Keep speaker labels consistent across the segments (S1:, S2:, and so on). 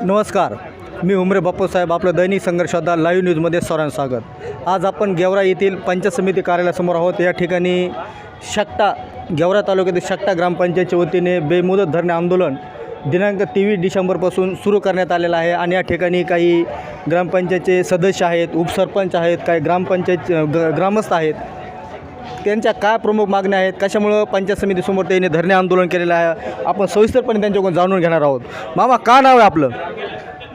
S1: नमस्कार मी उमरे बापूसाहेब आपलं दैनिक संघर्षादा लाईव्ह न्यूजमध्ये सर्वांचं स्वागत. आज आपण गेवरा येथील पंचायत समिती कार्यालयासमोर आहोत. या ठिकाणी शकटा गेवरा तालुक्यातील शकटा ग्रामपंचायतच्या वतीने बेमुदत धरणे आंदोलन दिनांक तेवीस डिसेंबरपासून सुरू करण्यात आलेलं आहे. आणि या ठिकाणी काही ग्रामपंचायतचे सदस्य आहेत उपसरपंच आहेत काही ग्रामपंचायत ग ग्रामस्थ आहेत. त्यांच्या काय प्रमुख मागण्या आहेत? कशामुळं पंचायत समितीसमोर त्यांनी धरणे आंदोलन केलेलं आहे? आपण सविस्तरपणे त्यांच्याकडून जाणून घेणार आहोत. मामा का नाव आहे आपलं?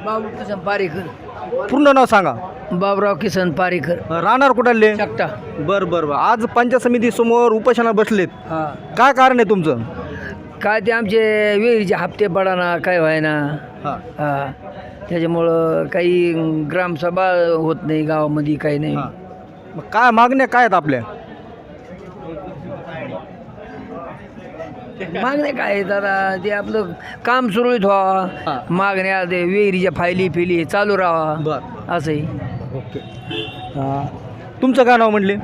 S2: बाबू किसन पारेकर.
S1: पूर्ण नाव सांगा.
S2: बाबराव किसन पारेकर.
S1: राहणार कुठाले
S2: शकटा
S1: बरं बरं बरं. आज पंचायत समितीसमोर उपोषणा बसलेत. काय कारण आहे तुमचं?
S2: काय ते आमचे विहिरीचे हप्ते पडाना काय व्हायना.
S1: हा.
S2: त्याच्यामुळं काही ग्रामसभा होत नाही गावामध्ये काही नाही.
S1: मग काय मागण्या काय आहेत आपल्या?
S2: मागण्या काय आता? ते आपलं काम सुरळीत
S1: हा.
S2: व्हावा मागण्या ते विहिरीच्या फायली फिली चालू राहावा.
S1: बरं.
S2: असंही.
S1: ओके. तुमचं काय नाव म्हणले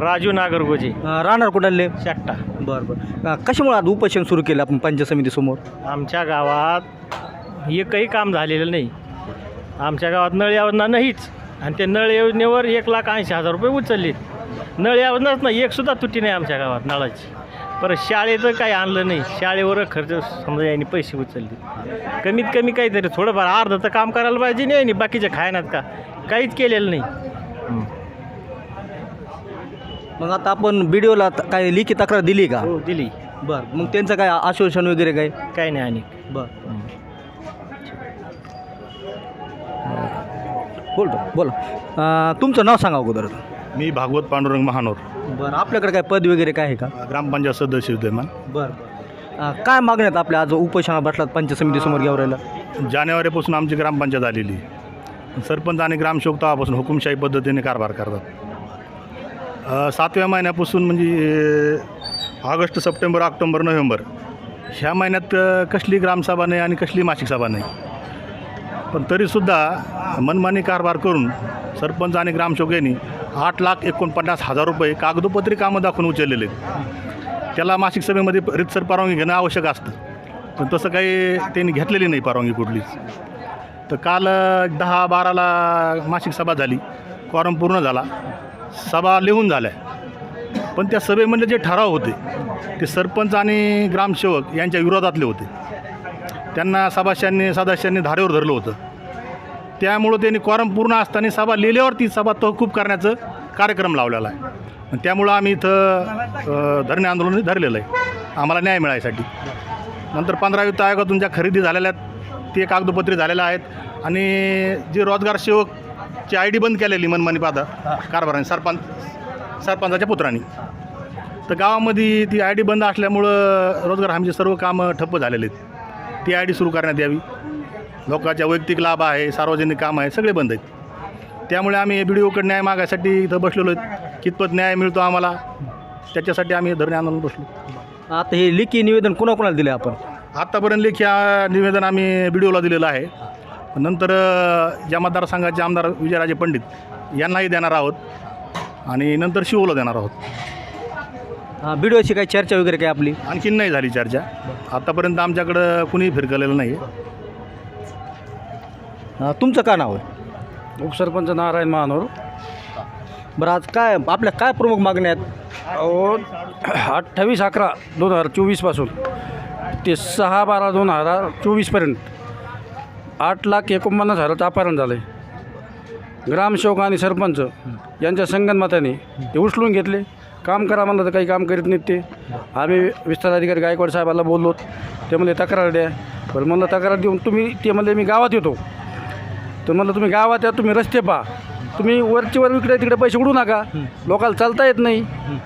S3: राजू नागरगोजे.
S1: राहणार कुठाले?
S3: शकटा
S1: बरं बरं. कशामुळे आज उपोषण सुरू केलं आपण पंचायत समितीसमोर
S3: आमच्या गावात एकही काम झालेलं नाही. आमच्या गावात नळ योजना नाहीच. आणि ते नळ योजनेवर एक लाख ऐंशी हजार रुपये उचलले नळ योजनाच नाही एक सुद्धा तुटी नाही आमच्या गावात नळाची. परत शाळेचं काही आणलं नाही. शाळेवर खर्च समजा यांनी पैसे उचलले. कमीत कमी काहीतरी थोडंफार अर्ध तर काम करायला पाहिजे नाही आणि बाकीचे खायनात का? काहीच केलेलं नाही.
S1: मग आता आपण बीडीओला काय लिखी तक्रार दिली का?
S3: हो दिली.
S1: बरं. मग त्यांचं काय आश्वासन वगैरे काय?
S3: काही नाही आणि.
S1: बरं. बोलतो बोला. अं, तुमचं नाव सांगा अगोदर.
S4: मी भागवत पांडुरंग महानोर.
S1: बरं आपल्याकडे काय पद वगैरे काय आहे का?
S4: ग्रामपंचायत सदस्य विद्यमान
S1: बरं काय मागण्यात आपल्या? आज उपोषणा बसलात पंचायत समितीसमोर गेवरायला.
S4: जानेवारीपासून आमची ग्रामपंचायत आलेली आहे. सरपंच आणि ग्रामसेवक तेव्हापासून हुकुमशाही पद्धतीने कारभार करतात. अ, सातव्या महिन्यापासून म्हणजे अ, ऑगस्ट सप्टेंबर ऑक्टोबर नोव्हेंबर ह्या महिन्यात अ, कसली ग्रामसभा नाही आणि कसली मासिक सभा नाही. पण तरीसुद्धा मनमानी कारभार करून सरपंच आणि ग्रामसेवक यांनी आठ लाख एकोणपन्नास हजार रुपये कागदोपत्री कामं दाखवून उचललेले आहेत. त्याला मासिक सभेमध्ये रितसर परवानगी घेणं आवश्यक असतं. पण तसं काही त्यांनी घेतलेली नाही परवानगी कुठलीच तर काल दहा बाराला मासिक सभा झाली. फॉर्म पूर्ण झाला. सभा लिहून झाल्या. पण त्या सभेमधले जे ठराव होते ते सरपंच आणि ग्रामसेवक यांच्या विरोधातले होते. त्यांना सभासदांनी सदस्यांनी धारेवर धरलं होतं. त्यामुळं त्यांनी कॉरम पूर्ण असताना सभा लिहिल्यावर ती सभा तहकूब करण्याचं कार्यक्रम लावलेला आहे. त्यामुळं आम्ही इथं धरणे आंदोलन धरलेलं आहे. आम्हाला न्याय मिळायसाठी. नंतर पंधरा वित्त आयोगातून ज्या खरेदी झालेल्या आहेत ते कागदोपत्री झालेल्या आहेत. आणि जे रोजगार सेवकची आय डी बंद केलेली मनमानी पादा कारभाराने सरपंच सरपंचाच्या पुत्रांनी. तर गावामध्ये ती आय डी बंद असल्यामुळं रोजगार हमीचे सर्व कामं ठप्प झालेले आहेत. ती आय डी सुरू करण्यात यावी. लोकांच्या वैयक्तिक लाभ आहे सार्वजनिक काम आहे सगळे बंद आहेत. त्यामुळे आम्ही बी डी ओकडे न्याय मागायसाठी इथं बसलेलो आहेत. कितपत न्याय मिळतो आम्हाला त्याच्यासाठी आम्ही धरणे आंदोलन बसलो.
S1: आता हे लिखी निवेदन कोणाकोणाला दिले आपण?
S4: आत्तापर्यंत लेखी निवेदन आम्ही बी डी ओला दिलेलं आहे. नंतर अ, या मतदारसंघाचे आमदार विजयराजे पंडित यांनाही देणार आहोत आणि नंतर शिवला देणार आहोत.
S1: बीडीओची काही चर्चा वगैरे काय आपली?
S4: आणखीन नाही झाली चर्चा. आत्तापर्यंत आमच्याकडं कुणीही फिरकलेलं नाही
S1: तुमचं काय नाव आहे?
S5: उपसरपंच नारायण महानोर
S1: बरं आज काय आपल्या काय प्रमुख मागण्या आहेत?
S5: अहो अठ्ठावीस अकरा दोन हजार चोवीसपासून ते सहा बारा दोन हजार चोवीसपर्यंत आठ लाख एकोणपन्नास हजाराचं अपहरण झालं आहे ग्रामसेवक आणि सरपंच यांच्या संगनमताने ते उचलून घेतले. काम करा म्हणलं तर काही काम करीत नाहीत ते. आम्ही विस्तार अधिकारी गायकवाड साहेबाला बोललो. ते म्हणले तक्रार द्या. बरं म्हणलं तक्रार देऊन तुम्ही ते म्हणले मी गावात येतो. तर म्हणलं तुम्ही गावात या तुम्ही रस्ते पहा. तुम्ही वरची वर इकडे तिकडे पैसे उडू नका. लोकांना चालता येत नाही.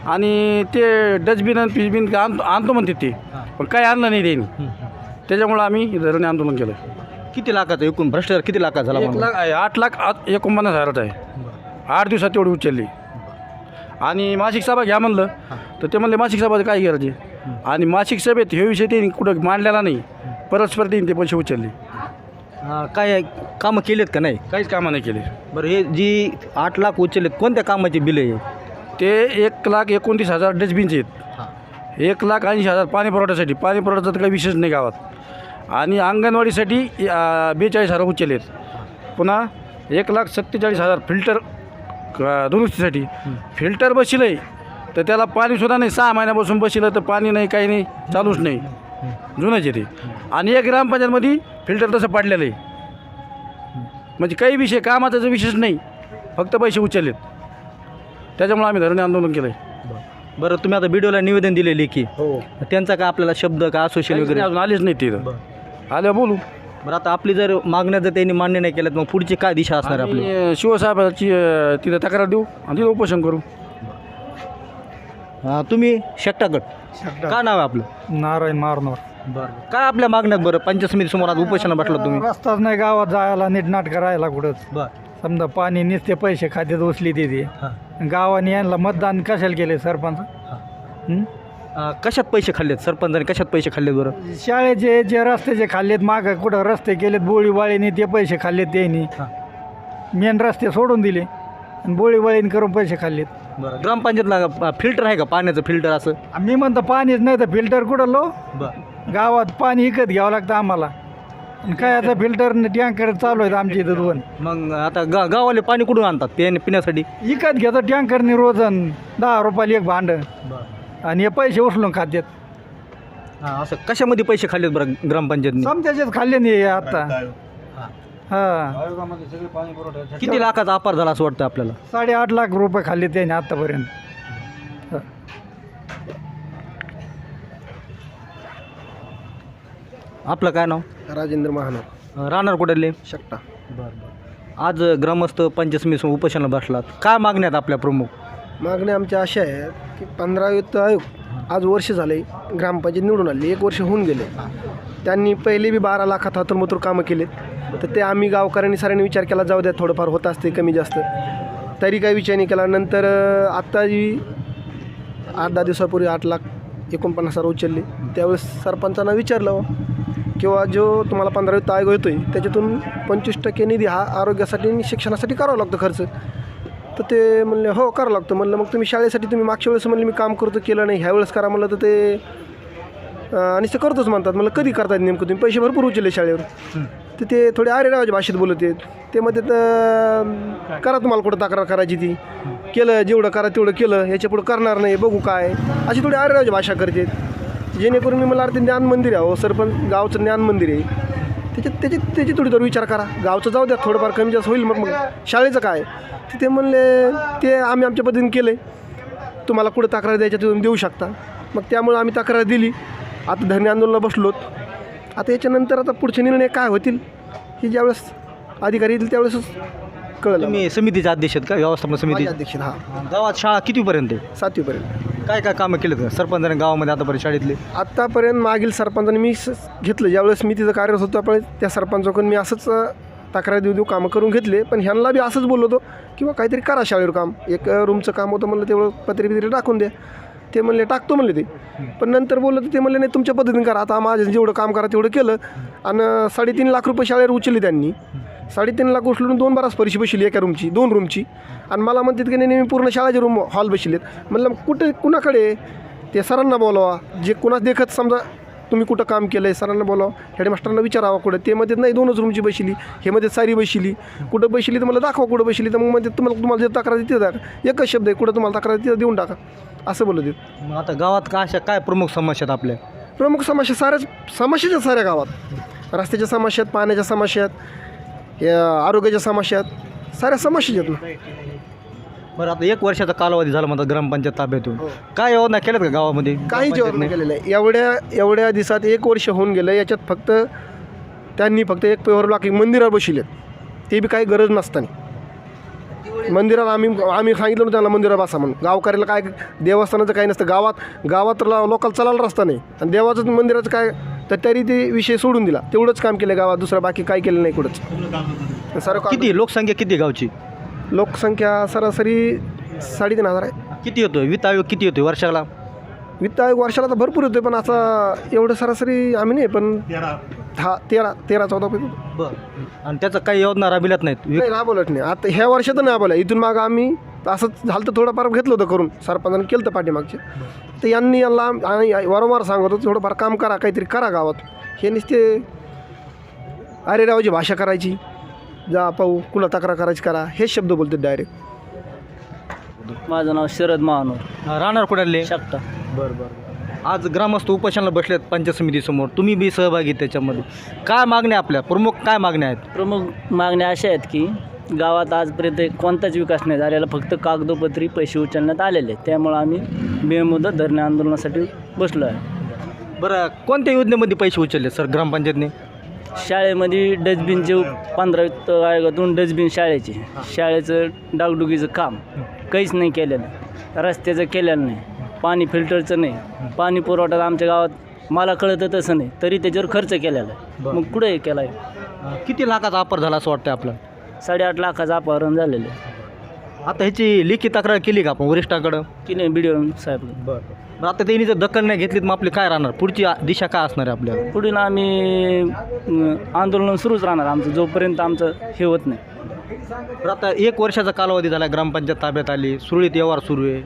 S5: आणि ते डस्टबिन आणि पिशबिन आणतो आणतो म्हणते ते. पण काही आणलं नाही त्यांनी. त्याच्यामुळं आम्ही धरणे आंदोलन केलं.
S1: किती लाखाचं एकूण भ्रष्टाचार किती लाखाचा झाला
S5: एक? लाख आहे, आठ लाख आठ एकोणपन्नास हजाराचं आहे. आठ दिवसात तेवढी उचलली. आणि मासिक सभा घ्या म्हणलं. तर ते म्हणले मासिक सभा काय करायची आणि मासिक सभेत हे विषय त्यांनी कुठं मांडलेला नाही. परस्पर त्यांनी ते पैसे उचलले.
S1: अं, काय कामं केलेत का नाही?
S5: काहीच कामं नाही केले.
S1: बरं हे जी आठ लाख उचललेत कोणत्या कामाची बिल आहे?
S5: ते एक लाख एकोणतीस हजार डस्टबिनचे आहेत. एक लाख ऐंशी हजार पाणी पुरवठ्यासाठी. पाणी पुरवठ्याचा तर काही विशेष नाही गावात. आणि अंगणवाडीसाठी बेचाळीस हजार उचललेत पुन्हा एक लाख सत्तेचाळीस हजार फिल्टर दुरुस्तीसाठी. फिल्टर बसलं आहे तर त्याला पाणीसुद्धा नाही. सहा महिन्यापासून बसलं तर पाणी नाही काही नाही चालूच नाही. जुनंच ते. आणि एक ग्रामपंचायतमध्ये फिल्टर तसं पाडलेलं आहे. म्हणजे काही विषय कामाचा जो विशेष नाही फक्त पैसे उचललेत. त्याच्यामुळे आम्ही धरणे आंदोलन केलं आहे
S1: बरं तुम्ही आता व्हिडिओला निवेदन दिलेले की
S5: हो.
S1: त्यांचा का आपल्याला शब्द का असोशियल वगैरे?
S5: अजून आलेच नाही तिथं. आल्यावर बोलू.
S1: बरं आता आपली जर मागण्या जर त्यांनी मान्य नाही केल्यात मग पुढची काय दिशा असणार आपली?
S5: शिवसाहेबाची तिथं तक्रार देऊ आणि तिथं उपोषण करू.
S1: हा, तुम्ही शेट्टागट काय नाव आहे आपलं?
S6: नारायण मारणार
S1: बरं. काय आपल्या मागण्यात बरं? पंचायत समिती समोर आज उपोषणा बसला तुम्ही.
S6: रस्ताच नाही गावात जायला नीट नाट करायला कुठंच.
S1: बरं.
S6: समजा पाणी नुसते पैसे खात्यात उचली देते गावाने यांना मतदान कशाला केले सरपंच? हं?
S1: अं, कशात पैसे खाल्लेत सरपंचाने? कशात पैसे खाल्लेत बरं?
S6: शाळेचे जे रस्त्याचे खाल्लेत मागं कुठं रस्ते केलेत बोळीवाळीने ते पैसे खाल्लेत त्यांनी. मेन रस्ते सोडून दिले. आणि बोळीवाळीने करून पैसे खाल्लेत.
S1: बरं. ग्रामपंचायतला फिल्टर आहे का? पाण्याचं फिल्टर असं?
S6: मी म्हणतो पाणीच नाही तर फिल्टर कुठं लो?
S1: बरं.
S6: गावात पाणी विकत घ्यावं लागतं आम्हाला. आणि काय आता फिल्टर टँकर चालू आहेत आमच्या इथं दोन.
S1: मग आता गा गावाले पाणी कुठून आणतात ते पिण्यासाठी?
S6: विकत घेतो टँकरने रोजन दहा रुपयाला एक भांड. आणि हे पैसे उचलून खात्यात.
S1: हां असं कशामध्ये पैसे खाल्लेत बरं ग्रामपंचायतने?
S6: समत्याच्याच खाल्ले नाही हे आता. हा.
S1: किती लाखाचा अपार झाला असं वाटतं आपल्याला?
S6: साडेआठ लाख रुपये खाल्ले त्याने आतापर्यंत.
S1: आपलं काय नाव?
S7: राजेंद्र महानर
S1: अं, राहणार कुठले?
S7: शकता
S1: आज ग्रामस्थ समिती उपोषणाला बसलात. काय मागण्यात आपल्या प्रमुख?
S7: मागण्या आमच्या अशा आहेत की पंधरा वित्त आयोग. आज वर्ष झाले ग्रामपंचायत निवडून आली. एक वर्ष होऊन गेले. त्यांनी पहिले बी बारा लाखात हातरमतूर कामं केलेत. तर ते आम्ही गावकऱ्यांनी सरांनी विचार केला जाऊ द्या थोडंफार होत असते कमी जास्त. तरी काही विचार नाही केला. नंतर आत्ता जी आठ दहा दिवसापूर्वी आठ लाख एकोणपन्नास हजार उचलले. त्यावेळेस सरपंचांना विचारलं हो, किंवा जो तुम्हाला पंधरावी वित्त आयोग येतो आहे त्याच्यातून पंचवीस टक्के निधी हा आरोग्यासाठी आणि शिक्षणासाठी करावा लागतो खर्च. तर ते म्हणले हो करावं लागतं. म्हणलं मग तुम्ही शाळेसाठी तुम्ही मागच्या वेळेस म्हणले मी काम करतो केलं नाही. ह्या वेळेस करा. म्हणलं तर ते आणि ते करतोच म्हणतात. म्हणलं कधी करतात नेमकं तुम्ही? पैसे भरपूर उचलले शाळेवर. तर ते थोडे आरेरावाच्या भाषेत बोलत आहेत. ते मध्ये तर करा तुम्हाला कुठं तक्रार करायची ती. केलं जेवढं करा तेवढं केलं. याच्या पुढं करणार नाही. बघू काय. अशी थोडी आरेरावाची भाषा करतात जेणेकरून मी मला अरे ते ज्ञान मंदिर आहे हो सरपंच गावचं ज्ञान मंदिर आहे. त्याच्यात त्याची त्याची थोडी तर विचार करा. गावचं जाऊ द्या थोडंफार कमी जास्त होईल मग मग. शाळेचं काय? तर ते म्हणले ते आम्ही आमच्या पद्धतीने केलं आहे तुम्हाला कुठं तक्रार द्यायच्या तुम्ही देऊ शकता. मग त्यामुळे आम्ही तक्रार दिली. आता धरणे आंदोलनाला बसलोत. आता याच्यानंतर आता पुढचे निर्णय काय होतील हे ज्यावेळेस अधिकारी येतील त्यावेळेसच कळलं.
S1: तुम्ही समितीचे अध्यक्ष आहेत का? व्यवस्थापन समिती?
S7: माझे अध्यक्ष हा.
S1: गावात शाळा कितीपर्यंत आहे?
S7: सातवीपर्यंत.
S1: काय काय कामं केलेत का? सरपंचाने गावामध्ये आतापर्यंत शाळेतले?
S7: आत्तापर्यंत मागील सरपंचाने मी स- घेतलं. ज्यावेळेस मी तिथं कार्यरत होतो त्यावेळेस त्या सरपंचाकडून मी असंच अ, तक्रार देऊ देऊ कामं करून घेतले. पण ह्यांना बी असंच बोललो होतो किंवा काहीतरी करा शाळेवर काम. एक अ, रूमचं काम होतं म्हणलं तेवढं पत्रे बित्रे टाकून द्या. ते म्हणले टाकतो म्हणले ते. पण नंतर बोललं तर ते म्हणले नाही तुमच्या पद्धतीने करा. आता माझं जेवढं काम करा तेवढं केलं. आणि साडेतीन लाख रुपये शाळेवर उचलले त्यांनी. साडेतीन लाख उचलून दोन बाराच स्पर्शी बसली एका रूमची दोन रूमची आणि मला म्हणतात की नाही मी पूर्ण शाळेचे रूम हॉल बसलेत. म्हणलं कुठे कुणाकडे? ते सरांना बोलावा. जे कुणास देखत समजा तुम्ही कुठं काम केलं आहे सरांना बोलावं. हेडमास्टरांना विचारावं कुठं? ते मध्ये नाही दोनच रूमची बसली हे मध्ये सारी बसली कुठं बसली तर मला दाखवा कुठं बसली तर मग मध्ये तुम्हाला तुम्हाला जे तक्रार देते द्या एकच शब्द आहे कुठं तुम्हाला तक्रार तिथं देऊन टाका. असं बोलत आहेत.
S1: मग आता गावात काय अशा काय प्रमुख समस्या आहेत आपल्या?
S7: प्रमुख समस्या साऱ्याच समस्याच आहेत साऱ्या गावात. रस्त्याच्या समस्या आहेत पाण्याच्या समस्या आहेत या आरोग्याच्या समस्या आहेत. साऱ्या समस्याच आहेत ना.
S1: बरं आता एक वर्षाचा कालावधी झाला म्हणतात ग्रामपंचायत ताब्यातून. काय योजना केल्यात का गावामध्ये?
S7: काही जेवण नाही केलेलं आहे एवढ्या एवढ्या दिवसात एक वर्ष होऊन गेलं याच्यात फक्त त्यांनी फक्त एक पेवर ब्लॉक एक मंदिरावर बसविलेत. ते बी काही गरज नसताना. मंदिरात आम्ही आम्ही सांगितलं त्यांना मंदिरात बसा म्हणून. गावकऱ्याला काय देवस्थानाचं काही नसतं. गावात गावात लोकल चालायला रस्ता नाही. आणि देवाचं मंदिराचं काय तर तरी ते विषय सोडून दिला. तेवढंच काम केलं गावात. दुसरं बाकी काय केलं नाही कुठंच. सर्व काम-
S1: किती लोकसंख्या किती आहे गावची?
S7: लोकसंख्या सरासरी साडेतीन हजार आहे.
S1: किती होतोय? वित्त आयोग किती होतोय वर्षाला?
S7: वित्त आयोग वर्षाला तर भरपूर होते पण आता एवढं सरासरी आम्ही नाही पण दहा तेरा तेरा चौदा पैकी.
S1: बरं. आणि त्याचं काही योजना राबविल्यात नाहीत? वि-
S7: नाही राबवलंच नाही. आता ह्या वर्षात नाही राबवलं. इथून मागं आम्ही असंच झालं तर थोडंफार घेतलं होतं करून सरपंचाने केलं होतं पाठीमागचे. तर यांनी यांना आणि वारंवार सांगत होतं थोडंफार काम करा काहीतरी करा गावात. हे नुसते अरे रावची भाषा करायची. जा पाहू कुला तक्रार करायची करा. हेच शब्द बोलतात डायरेक्ट
S2: माझं नाव शरद महानोर.
S1: राहणार कुडाले
S2: शकता
S1: बरं बरं आज ग्रामस्थ उपोषणाला बसलेत पंचायत समितीसमोर. तुम्ही बी सहभागी त्याच्यामध्ये. काय मागण्या आपल्या? प्रमुख काय मागण्या आहेत?
S2: प्रमुख मागण्या अशा आहेत की गावात आजपर्यंत कोणताच विकास नाही झालेला. फक्त कागदोपत्री पैसे उचलण्यात आलेले आहेत. त्यामुळं आम्ही बेमुदत धरणे आंदोलनासाठी बसलो आहे
S1: बरं कोणत्या योजनेमध्ये पैसे उचलले सर ग्रामपंचायतने?
S2: शाळेमध्ये डस्टबिनचे पंधरा वित्त आयोगातून डस्टबिन शाळेचे. शाळेचं डागडुगीचं काम. काहीच नाही केलेलं. रस्त्याचं केलेलं नाही. पाणी फिल्टरचं नाही. पाणी पुरवठा आमच्या गावात मला कळतं तसं नाही. तरी त्याच्यावर खर्च केलेला आहे. मग कुठे हे केला आहे
S1: किती लाखाचा वापर झाला असं वाटतं आपलं
S2: साडेआठ लाखाचं अपहरण झालेलं आहे.
S1: आता ह्याची लेखी तक्रार केली का आपण वरिष्ठाकडं?
S2: की नाही बी साहेब.
S1: बरं. आता त्यांनी जर दखल नाही घेतली तर मग आपली काय राहणार? पुढची दिशा काय असणार आहे आपल्याला?
S2: पुढील आम्ही अं, आंदोलन सुरूच राहणार आमचं. जोपर्यंत आमचं हे होत नाही.
S1: तर आता एक वर्षाचा कालावधी झाला ग्रामपंचायत ताब्यात आली सुरळीत व्यवहार सुरू आहे.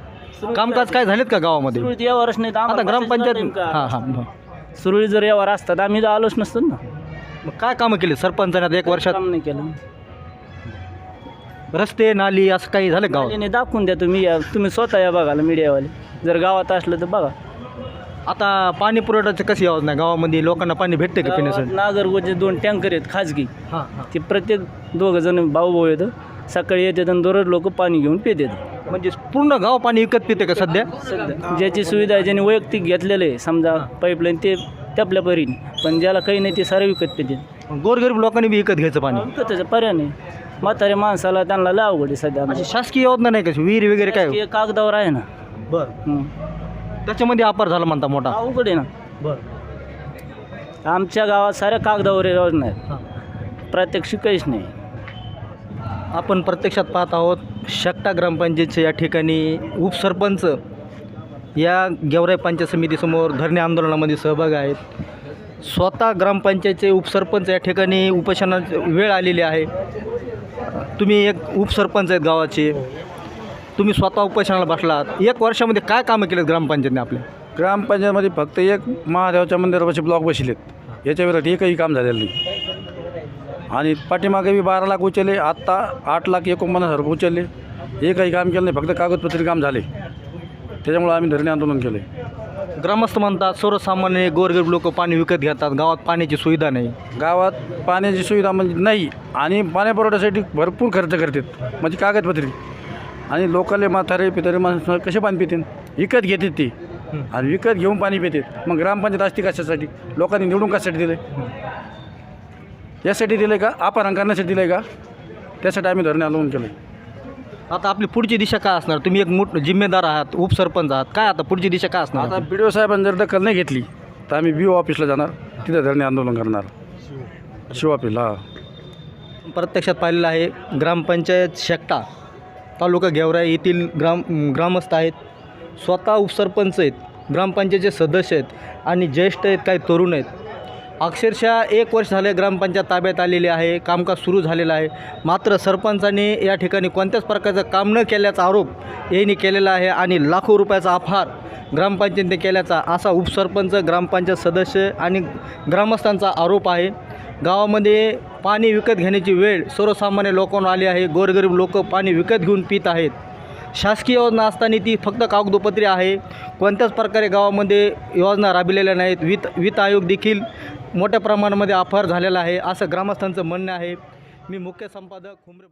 S1: कामकाज काय झालेत का गावामध्ये?
S2: सुरळीत यावरच नाही तर
S1: आता
S2: आम्हाला
S1: ग्रामपंचायत हां? हां हां.
S2: सुरळीत जर यावर असतात आम्ही तर आलोच नसतो ना.
S1: मग काय कामं केली? सरपंचाने आता एक वर्षात
S2: काम नाही केलं.
S1: रस्ते नाली असं काही झालं गावात?
S2: नाही दाखवून द्या तुम्ही. या तुम्ही स्वतः या बघायला मीडियावाले. जर गावात असलं तर बघा.
S1: आता पाणी पुरवठ्याचं कशी योजना आहे गावामध्ये लोकांना पाणी भेटते का पिण्यासाठी?
S2: नागरगोचे दोन टँकर आहेत खाजगी.
S1: हां हां.
S2: ते प्रत्येक दोघं जण भाऊ भाऊ येतं सकाळी येतात आणि दररोज लोक पाणी घेऊन पित येतात
S1: म्हणजे पूर्ण गाव पाणी विकत पिते का सध्या?
S2: ज्याची सुविधा आहे ज्याने वैयक्तिक घेतलेलं आहे समजा पाईपलाईन ते त्यापल्या परीने. पण ज्याला काही नाही ते सारे विकत पिते
S1: गोरगरीब लोकांनी बी विकत घ्यायचं पाणी.
S2: विकतच पर्याय नाही. म्हातारे माणसाला त्यांना लय अवघड आहे सध्या.
S1: अशी शासकीय योजना नाही कशी विहीर वगैरे काय?
S2: हे कागदावर आहे ना.
S1: बरं.
S2: हं.
S1: त्याच्यामध्ये अपार झाला म्हणता मोठा?
S2: अवघड आहे ना.
S1: बरं.
S2: आमच्या गावात साऱ्या कागदावर योजना आहेत. प्रात्यक्षिक काहीच नाही.
S1: आपण प्रत्यक्षात पाहत आहोत शकटा ग्रामपंचायतच्या या ठिकाणी उपसरपंच या गेवराई पंचायत समितीसमोर धरणे आंदोलनामध्ये सहभागी आहेत. स्वतः ग्रामपंचायतचे उपसरपंच या ठिकाणी उपोषणाची वेळ आलेली आहे. तुम्ही एक उपसरपंच आहेत गावाचे. तुम्ही स्वतः उपोषणाला बसलात. एक वर्षामध्ये काय कामं केलेत ग्रामपंचायतने आपल्या
S5: ग्रामपंचायतमध्ये फक्त एक महादेवाच्या मंदिरापाशी ब्लॉक बसलेत. याच्या विरोधात एकही काम झालेलं नाही. आणि पाठीमागे बी बारा लाख उचलले आत्ता आठ लाख एकोणपन्नास हजार उचलले. एकही काम केलं नाही फक्त कागदपत्री काम झाले. त्याच्यामुळे आम्ही धरणे आंदोलन केले
S1: ग्रामस्थ म्हणतात सर्वसामान्य गोरगरीब लोक पाणी विकत घेतात गावात पाण्याची सुविधा नाही.
S5: गावात पाण्याची सुविधा म्हणजे नाही आणि पाण्या पुरवठ्यासाठी भरपूर खर्च करतात म्हणजे कागदपत्री. आणि लोकाले म्हातारे पितारे माणसं कसे पाणी पितील? विकत घेतात ते. आणि विकत घेऊन पाणी पितात. मग ग्रामपंचायत असते कशासाठी? लोकांनी निवडून कशासाठी दिले यासाठी दिलं का? अपहरण करण्यासाठी दिले का? त्यासाठी आम्ही धरणे आंदोलन केलं
S1: आता आपली पुढची दिशा काय असणार? तुम्ही एक मोठ जिम्मेदार आहात उपसरपंच आहात. काय आता पुढची दिशा काय असणार?
S5: आता बी डी ओ साहेबांनी जर दखल नाही घेतली तर आम्ही बी ओ ऑफिसला जाणार. तिथं धरणे आंदोलन करणार. शिव ऑफिसला हा
S1: प्रत्यक्षात पाहिलेलं आहे ग्रामपंचायत शेकटा तालुका गेवराई येथील ग्राम ग्रामस्थ आहेत. स्वतः उपसरपंच आहेत ग्रामपंचायतचे सदस्य आहेत आणि ज्येष्ठ आहेत काही तरुण आहेत. अक्षरशः एक वर्ष झाले ग्रामपंचायत ताब्यात आलेली आहे कामकाज सुरू झालेलं आहे. मात्र सरपंचाने या ठिकाणी कोणत्याच प्रकारचं काम न केल्याचा आरोप यांनी केलेला आहे आणि लाखो रुपयाचा अपहार ग्रामपंचायतीने केल्याचा असा उपसरपंच ग्रामपंचायत सदस्य आणि ग्रामस्थांचा आरोप आहे. गावामध्ये पाणी विकत घेण्याची वेळ सर्वसामान्य लोकांना आली आहे. गोरगरीब लोक पाणी विकत घेऊन पित आहेत. शासकीय योजना असताना ती फक्त कागदोपत्री आहे. कोणत्याच प्रकारे गावामध्ये योजना राबविलेल्या नाहीत. वित वित्त आयोग देखील मोठ्या प्रमाणामध्ये अपहार झालेला आहे असं ग्रामस्थांचं म्हणणं आहे. मी मुख्य संपादक हुमरे